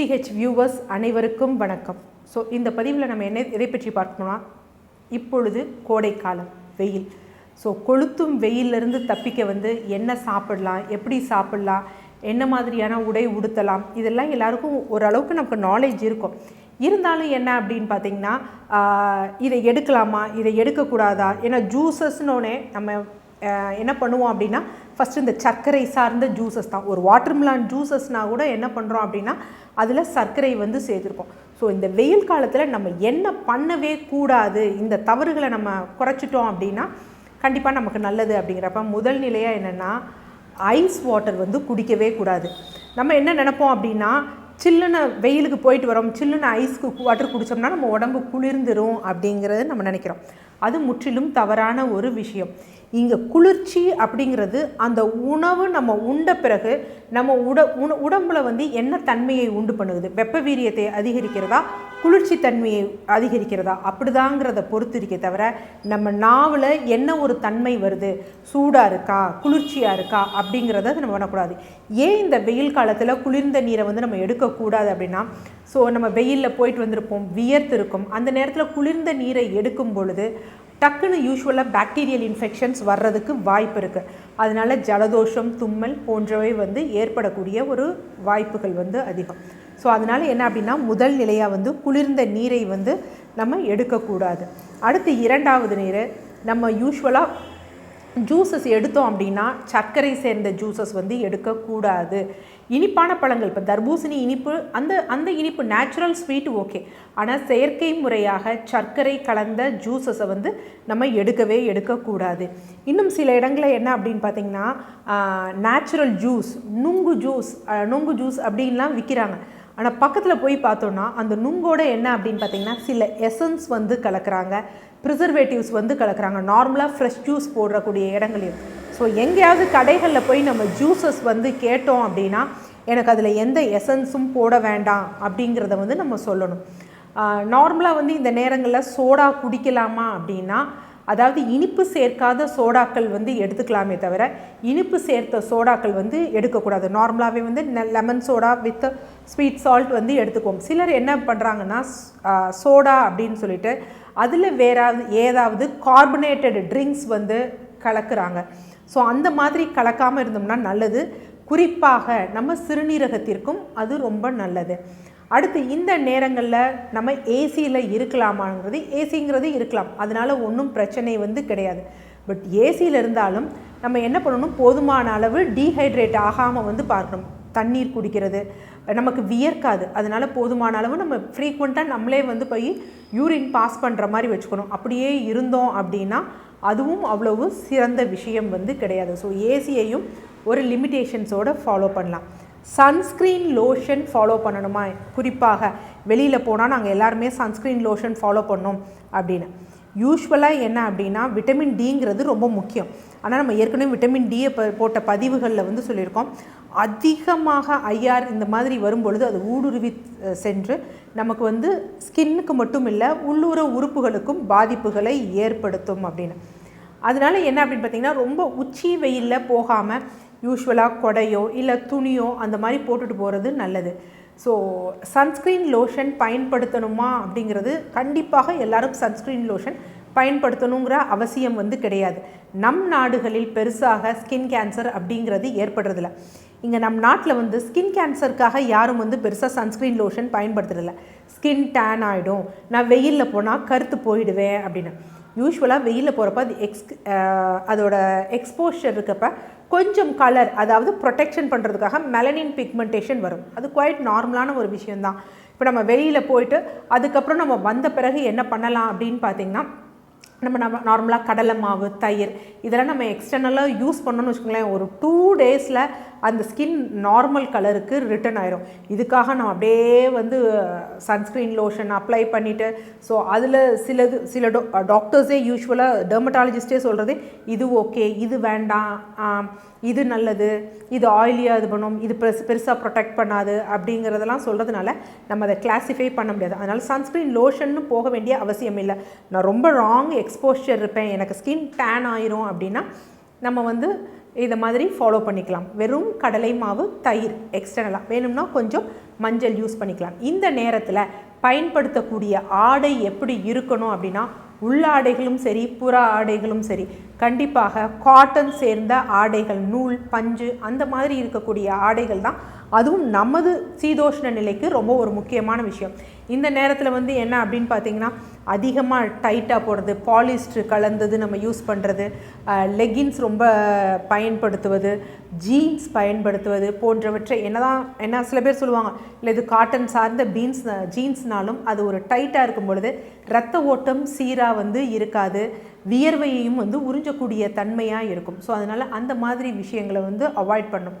DCH viewers அனைவருக்கும் வணக்கம். So இந்த பதிவில் நம்ம என்ன எதை பற்றி பார்க்கணும்னா இப்பொழுது கோடைக்காலம் வெயில். ஸோ கொளுத்தும் வெயிலிருந்து தப்பிக்க வந்து என்ன சாப்பிடலாம் எப்படி சாப்பிடலாம் என்ன மாதிரியான உடை உடுத்தலாம் இதெல்லாம் எல்லாருக்கும் ஓரளவுக்கு நமக்கு நாலேஜ் இருக்கும். இருந்தாலும் என்ன அப்படின்னு பார்த்தீங்கன்னா இதை எடுக்கலாமா இதை எடுக்கக்கூடாதா ஏன்னா ஜூஸஸ்னோடனே நம்ம என்ன பண்ணுவோம் அப்படின்னா ஃபஸ்ட்டு இந்த சர்க்கரை சார்ந்த ஜூஸஸ் தான். ஒரு வாட்டர்மிலான் ஜூசஸ்னால் கூட என்ன பண்ணுறோம் அப்படின்னா அதில் சர்க்கரை வந்து சேர்த்துருக்கோம் ஸோ இந்த வெயில் காலத்தில் நம்ம என்ன பண்ணவே கூடாது இந்த தவறுகளை நம்ம குறைச்சிட்டோம் அப்படின்னா கண்டிப்பாக நமக்கு நல்லது அப்படிங்கிறப்ப முதல் நிலையாக என்னென்னா ஐஸ் வாட்டர் வந்து குடிக்கவே கூடாது. நம்ம என்ன நினப்போம் அப்படின்னா சில்லுன்னு வெயிலுக்கு போயிட்டு வரோம் சில்லுன்னு ஐஸ்க்கு வாட்டர் குடித்தோம்னா நம்ம உடம்பு குளிர்ந்துரும் அப்படிங்கிறது நம்ம நினைக்கிறோம். அது முற்றிலும் தவறான ஒரு விஷயம். இங்கே குளிர்ச்சி அப்படிங்கிறது அந்த உணவு நம்ம உண்ட பிறகு நம்ம உட உண உடம்புல வந்து என்ன தன்மையை உண்டு பண்ணுது? வெப்ப வீரியத்தை அதிகரிக்கிறதா? குளிர்ச்சி தன்மையை அதிகரிக்கிறதா? அப்படிதாங்கிறத பொறுத்து இருக்கே தவிர நம்ம நாவில் என்ன ஒரு தன்மை வருது? சூடாக இருக்கா? குளிர்ச்சியாக இருக்கா? அப்படிங்கிறத நம்ம பண்ணக்கூடாது. ஏன் இந்த வெயில் காலத்தில் குளிர்ந்த நீரை வந்து நம்ம எடுக்கக்கூடாது அப்படின்னா ஸோ நம்ம வெயிலில் போயிட்டு வந்திருப்போம் வியர்த்து இருக்கும். அந்த நேரத்தில் குளிர்ந்த நீரை எடுக்கும் பொழுது டக்குன்னு யூஸ்வலாக பாக்டீரியல் இன்ஃபெக்ஷன்ஸ் வர்றதுக்கு வாய்ப்பு இருக்குது அதனால் ஜலதோஷம் தும்மல் போன்றவை வந்து ஏற்படக்கூடிய ஒரு வாய்ப்புகள் வந்து அதிகம். ஸோ அதனால் என்ன அப்படின்னா முதல் நிலையாக வந்து குளிர்ந்த நீரை வந்து நம்ம எடுக்கக்கூடாது. அடுத்து இரண்டாவது நீர் நம்ம யூஸ்வலாக ஜூஸஸ் எடுத்தோம் அப்படின்னா சர்க்கரை சேர்ந்த ஜூஸஸ் வந்து எடுக்கக்கூடாது. இனிப்பான பழங்கள். இப்போ தர்பூசணி இனிப்பு அந்த அந்த இனிப்பு நேச்சுரல் ஸ்வீட் ஓகே ஆனால் செயற்கை முறையாக சர்க்கரை கலந்த ஜூஸஸை வந்து நம்ம எடுக்கவே எடுக்கக்கூடாது. இன்னும் சில இடங்களில் என்ன அப்படின்னு பார்த்தீங்கன்னா நேச்சுரல் ஜூஸ் நுங்கு ஜூஸ் நுங்கு ஜூஸ் அப்படின்லாம் விற்கிறாங்க ஆனால் பக்கத்தில் போய் பார்த்தோன்னா அந்த நுங்கோட என்ன அப்படின்னு பார்த்தீங்கன்னா சில எசன்ஸ் வந்து கலக்கிறாங்க. ப்ரிசர்வேட்டிவ்ஸ் வந்து கலக்குறாங்க. நார்மலாக ஃப்ரெஷ் ஜூஸ் போடக்கூடிய இடங்களையும் ஸோ எங்கேயாவது கடைகளில் போய் நம்ம ஜூஸஸ் வந்து கேட்டோம் அப்படின்னா எனக்கு அதில் எந்த எசன்ஸும் போட வேண்டாம் அப்படிங்கிறத வந்து நம்ம சொல்லணும். நார்மலாக வந்து இந்த நேரங்களில் சோடா குடிக்கலாமா அப்படின்னா அதாவது இனிப்பு சேர்க்காத சோடாக்கள் வந்து எடுத்துக்கலாமே தவிர இனிப்பு சேர்த்த சோடாக்கள் வந்து எடுக்கக்கூடாது. நார்மலாகவே வந்து lemon soda with sweet salt வந்து எடுத்துக்குவோம். சிலர் என்ன பண்ணுறாங்கன்னா சோடா அப்படின்னு சொல்லிட்டு அதில் வேறாவது ஏதாவது கார்பனேட்டட் ட்ரிங்க்ஸ் வந்து கலக்குறாங்க. ஸோ அந்த மாதிரி கலக்காமல் இருந்தோம்னா நல்லது. குறிப்பாக நம்ம சிறுநீரகத்திற்கும் அது ரொம்ப நல்லது. அடுத்து இந்த நேரங்களில் நம்ம ஏசியில் இருக்கலாமாங்கிறது ஏசிங்கிறது இருக்கலாம். அதனால் ஒன்றும் பிரச்சனை வந்து கிடையாது. பட் ஏசியில் இருந்தாலும் நம்ம என்ன பண்ணணும்? போதுமான அளவு டீஹைட்ரேட் ஆகாமல் வந்து பார்க்கணும். தண்ணீர் குடிக்கிறது நமக்கு வியர்க்காது. அதனால போதுமான அளவு நம்ம ஃப்ரீக்வெண்ட்டாக நம்மளே வந்து போய் யூரின் பாஸ் பண்ணுற மாதிரி வச்சுக்கணும். அப்படியே இருந்தோம் அப்படின்னா அதுவும் அவ்வளவு சிறந்த விஷயம் வந்து கிடையாது. ஸோ ஏசியையும் ஒரு லிமிட்டேஷன்ஸோடு ஃபாலோ பண்ணலாம். சன்ஸ்க்ரீன் லோஷன் ஃபாலோ பண்ணணுமா? குறிப்பாக வெளியில் போனால் நாங்கள் எல்லாருமே சன்ஸ்க்ரீன் லோஷன் ஃபாலோ பண்ணோம் அப்படின்னு. யூஸ்வலாக என்ன அப்படின்னா விட்டமின் டிங்கிறது ரொம்ப முக்கியம். ஆனால் நம்ம ஏற்கனவே விட்டமின் டியை ப போட்ட பதிவுகளில் வந்து சொல்லியிருக்கோம். அதிகமாக ஐஆர் இந்த மாதிரி வரும்பொழுது அது ஊடுருவி சென்று நமக்கு வந்து ஸ்கின்னுக்கு மட்டும் இல்லை உள்ளுற உறுப்புகளுக்கும் பாதிப்புகளை ஏற்படுத்தும் அப்படின்னு. அதனால என்ன அப்படின்னு பார்த்தீங்கன்னா ரொம்ப உச்சி வெயிலில் போகாமல் யூஸ்வலாக கொடையோ இல்லை துணியோ அந்த மாதிரி போட்டுட்டு போகிறது நல்லது. ஸோ சன்ஸ்க்ரீன் லோஷன் பயன்படுத்தணுமா அப்படிங்கிறது கண்டிப்பாக எல்லாரும் சன்ஸ்க்ரீன் லோஷன் பயன்படுத்தணுங்கிற அவசியம் வந்து கிடையாது. நம் நாடுகளில் பெருசாக ஸ்கின் கேன்சர் அப்படிங்கிறது ஏற்படுறதில்ல. இங்கே நம் நாட்டில் வந்து ஸ்கின் கேன்சருக்காக யாரும் வந்து பெருசாக சன்ஸ்க்ரீன் லோஷன் பயன்படுத்துறதில்ல. ஸ்கின் டேன் ஆகிடும் நான் வெயிலில் போனால் கருத்து போயிடுவேன் அப்படின்னு. யூஸ்வலாக வெயிலில் போகிறப்ப அது எக்ஸ் அதோட எக்ஸ்போஷர் இருக்கப்ப கொஞ்சம் கலர் அதாவது ப்ரொடெக்ஷன் பண்ணுறதுக்காக மெலனின் பிக்மெண்டேஷன் வரும். அது குவைட் நார்மலான ஒரு விஷயந்தான் இப்போ நம்ம வெளியில் போயிட்டு அதுக்கப்புறம் நம்ம வந்த பிறகு என்ன பண்ணலாம் அப்படின்னு பார்த்தீங்கன்னா நம்ம நம்ம நார்மலாக கடலை மாவு தயிர் இதெல்லாம் நம்ம எக்ஸ்டர்னலாக யூஸ் பண்ணோன்னு வச்சுக்கோங்களேன் ஒரு டூ டேஸில் அந்த ஸ்கின் நார்மல் கலருக்கு ரிட்டர்ன் ஆயிரும். இதுக்காக நம்ம அப்படியே வந்து சன்ஸ்க்ரீன் லோஷன் அப்ளை பண்ணிவிட்டு ஸோ அதில் சிலது சில டோ டாக்டர்ஸே யூஸ்வலாக டெர்மட்டாலஜிஸ்டே சொல்கிறது இது ஓகே இது வேண்டாம் இது நல்லது இது ஆயிலியாக இது பண்ணும் இது பெருசு பெருசாக ப்ரொடெக்ட் பண்ணாது அப்படிங்கிறதெல்லாம் சொல்கிறதுனால நம்ம அதை கிளாஸிஃபை பண்ண முடியாது. அதனால் சன்ஸ்க்ரீன் லோஷன்னு போக வேண்டிய அவசியம் இல்லை. நான் ரொம்ப ராங் எக்ஸ் எக்ஸ்போஷர் இருப்பேன் எனக்கு ஸ்கின் டேன் ஆயிரும் அப்படின்னா நம்ம வந்து இதை மாதிரி ஃபாலோ பண்ணிக்கலாம். வெறும் கடலை மாவு தயிர் எக்ஸ்டர்னலாக வேணும்னா கொஞ்சம் மஞ்சள் யூஸ் பண்ணிக்கலாம். இந்த நேரத்தில் பயன்படுத்தக்கூடிய ஆடை எப்படி இருக்கணும் அப்படின்னா உள்ளாடைகளும் சரி புற ஆடைகளும் சரி கண்டிப்பாக காட்டன் சேர்ந்த ஆடைகள் நூல் பஞ்சு அந்த மாதிரி இருக்கக்கூடிய ஆடைகள் தான். அதுவும் நமது சீதோஷ்ண நிலைக்கு ரொம்ப ஒரு முக்கியமான விஷயம். இந்த நேரத்தில் வந்து என்ன அப்படின்னு பார்த்தீங்கன்னா அதிகமாக டைட்டாக போடுறது பாலிஸ்டர் கலந்தது நம்ம யூஸ் பண்ணுறது லெகின்ஸ் ரொம்ப பயன்படுத்துவது ஜீன்ஸ் பயன்படுத்துவது போன்றவற்றை என்னதான் என்ன சில பேர் சொல்லுவாங்க இல்லை இது காட்டன் சார்ந்த பீன்ஸ் ஜீன்ஸ்னாலும் அது ஒரு டைட்டாக இருக்கும் பொழுது ரத்த ஓட்டம் சீராக வந்து இருக்காது வியர்வையையும் வந்து உறிஞ்சக்கூடிய தன்மையாக இருக்கும். ஸோ அதனால் அந்த மாதிரி விஷயங்களை வந்து அவாய்ட் பண்ணும்.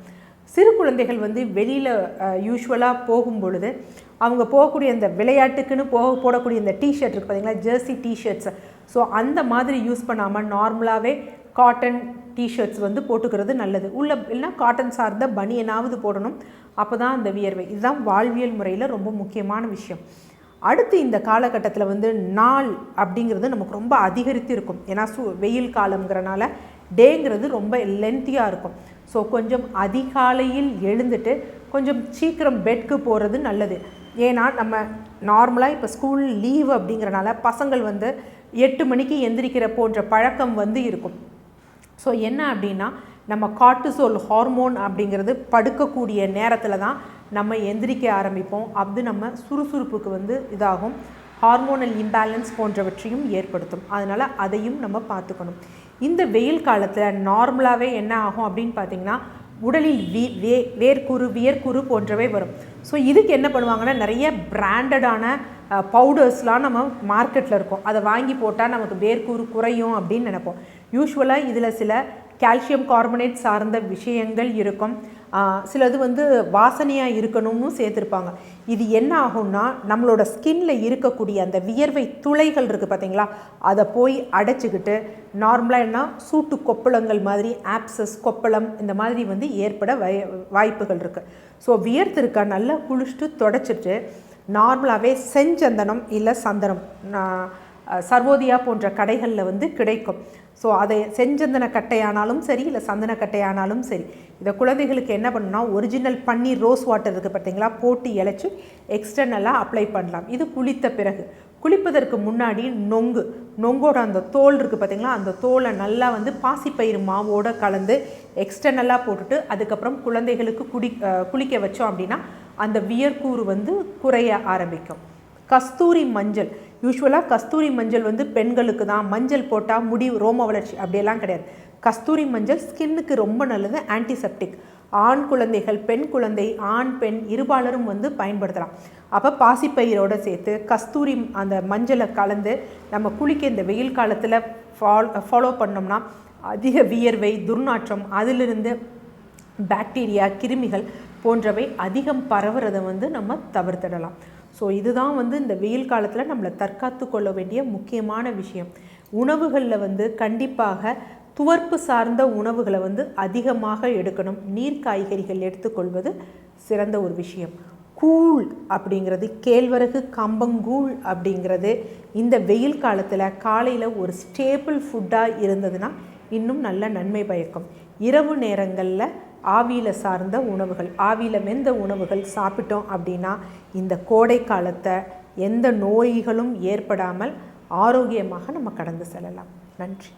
சிறு குழந்தைகள் வந்து வெளியில் யூஸ்வலாக போகும் பொழுது அவங்க போகக்கூடிய இந்த விளையாட்டுக்குன்னு போக போடக்கூடிய இந்த டிஷர்ட் இருக்குது பார்த்தீங்களா ஜெர்சி டிஷர்ட்ஸ் ஸோ அந்த மாதிரி யூஸ் பண்ணாமல் நார்மலாகவே காட்டன் டிஷர்ட்ஸ் வந்து போட்டுக்கிறது நல்லது. உள்ள இல்லைனா காட்டன் சார்ந்த பனியனாவது போடணும். அப்போ தான் அந்த வியர்வை. இதுதான் வாழ்வியல் முறையில் ரொம்ப முக்கியமான விஷயம். அடுத்து இந்த காலகட்டத்தில் வந்து நாள் அப்படிங்கிறது நமக்கு ரொம்ப அதிகரித்து இருக்கும் ஏன்னா சு வெயில் காலங்கிறனால டேங்கிறது ரொம்ப லென்த்தியாக இருக்கும். ஸோ கொஞ்சம் அதிகாலையில் எழுந்துட்டு கொஞ்சம் சீக்கிரம் பெட்க்கு போகிறது நல்லது. ஏன்னா நம்ம நார்மலாக இப்போ ஸ்கூல் லீவ் அப்படிங்கிறனால பசங்கள் வந்து எட்டு மணிக்கு எந்திரிக்கிற போன்ற பழக்கம் வந்து இருக்கும். ஸோ என்ன அப்படின்னா நம்ம காட்டுசோல் ஹார்மோன் அப்படிங்கிறது படுக்கக்கூடிய நேரத்தில் தான் நம்ம எந்திரிக்க ஆரம்பிப்போம். அது நம்ம சுறுசுறுப்புக்கு வந்து இதாகும். ஹார்மோனல் இம்பேலன்ஸ் போன்றவற்றையும் ஏற்படுத்தும். அதனால் அதையும் நம்ம பார்த்துக்கணும். இந்த வெயில் காலத்தில் நார்மலாகவே என்ன ஆகும் அப்படின்னு பார்த்தீங்கன்னா உடலில் வி வே வேர்க்குரு வியர்க்குரு போன்றவை வரும். ஸோ இதுக்கு என்ன பண்ணுவாங்கன்னா நிறைய பிராண்டடான பவுடர்ஸ்லாம் நம்ம மார்க்கெட்டில் இருக்கும். அதை வாங்கி போட்டால் நமக்கு வேர்க்கூறு குறையும் அப்படின்னு நினைப்போம். யூஸ்வலாக இதில் சில கால்சியம் கார்பனேட் சார்ந்த விஷயங்கள் இருக்கும். சிலது வந்து வாசனையாக இருக்கணும்னு சேர்த்துருப்பாங்க. இது என்ன ஆகும்னா நம்மளோட ஸ்கின்ல இருக்கக்கூடிய அந்த வியர்வை துளைகள் இருக்குது பார்த்தீங்களா அதை போய் அடைச்சிக்கிட்டு நார்மலாக என்ன சூட்டு கொப்பளங்கள் மாதிரி ஆப்சஸ் கொப்பளம் இந்த மாதிரி வந்து ஏற்பட வாய்ப்புகள் இருக்குது ஸோ வியர்த்திருக்கா நல்லா குளிச்சுட்டு தொடச்சிட்டு நார்மலாகவே செஞ்சந்தனம் இல்லை சந்தனம். சர்வோதியா போன்ற கடைகளில் வந்து கிடைக்கும். ஸோ அதை செஞ்சந்தன கட்டையானாலும் சரி இல்லை சந்தன கட்டையானாலும் சரி இதை குழந்தைகளுக்கு என்ன பண்ணணும்னா ஒரிஜினல் பன்னீர் ரோஸ் வாட்டர் இருக்குது பார்த்தீங்களா போட்டு இழைச்சி எக்ஸ்டர்னலாக அப்ளை பண்ணலாம். இது குளித்த பிறகு. குளிப்பதற்கு முன்னாடி நொங்கு. நொங்கோட அந்த தோல் இருக்குது பார்த்திங்களா அந்த தோலை நல்லா வந்து பாசிப்பயிறு மாவோடு கலந்து எக்ஸ்டர்னலாக போட்டுட்டு அதுக்கப்புறம் குழந்தைகளுக்கு குடி குளிக்க வச்சோம் அப்படின்னா அந்த வியர்க்கூறு வந்து குறைய ஆரம்பிக்கும். கஸ்தூரி மஞ்சள். யூஸ்வலாக கஸ்தூரி மஞ்சள் வந்து பெண்களுக்கு தான் மஞ்சள் போட்டால் முடி ரோம வளர்ச்சி அப்படியெல்லாம் கிடையாது. கஸ்தூரி மஞ்சள் ஸ்கின்னுக்கு ரொம்ப நல்லது ஆன்டிசெப்டிக் ஆண் குழந்தைகள் பெண் குழந்தை ஆண் பெண் இருபாலரும் வந்து பயன்படுத்தலாம். அப்போ பாசிப்பயிரோடு சேர்த்து கஸ்தூரி அந்த மஞ்சளை கலந்து நம்ம குளிக்க இந்த வெயில் காலத்தில் ஃபால் ஃபாலோ பண்ணோம்னா அதிக வியர்வை துர்நாற்றம் அதிலிருந்து பாக்டீரியா கிருமிகள் போன்றவை அதிகம் பரவுறதை வந்து நம்ம தவிர்த்திடலாம். ஸோ இதுதான் வந்து இந்த வெயில் காலத்தில் நம்மளை தற்காத்து கொள்ள வேண்டிய முக்கியமான விஷயம். உணவுகளில் வந்து கண்டிப்பாக துவர்ப்பு சார்ந்த உணவுகளை வந்து அதிகமாக எடுக்கணும். நீர் காய்கறிகள் எடுத்துக்கொள்வது சிறந்த ஒரு விஷயம். கூழ் அப்படிங்கிறது கேழ்வரகு கம்பங்கூழ் அப்படிங்கிறது இந்த வெயில் காலத்தில் காலையில் ஒரு ஸ்டேபிள் ஃபுட்டாக இருந்ததுன்னா இன்னும் நல்ல நன்மை பயக்கும். இரவு நேரங்களில் ஆவியில் சார்ந்த உணவுகள் ஆவியில் வெந்த உணவுகள் சாப்பிட்டோம் அப்படின்னா இந்த கோடை காலத்தை எந்த நோய்களும் ஏற்படாமல் ஆரோக்கியமாக நம்ம கடந்து செல்லலாம். நன்றி.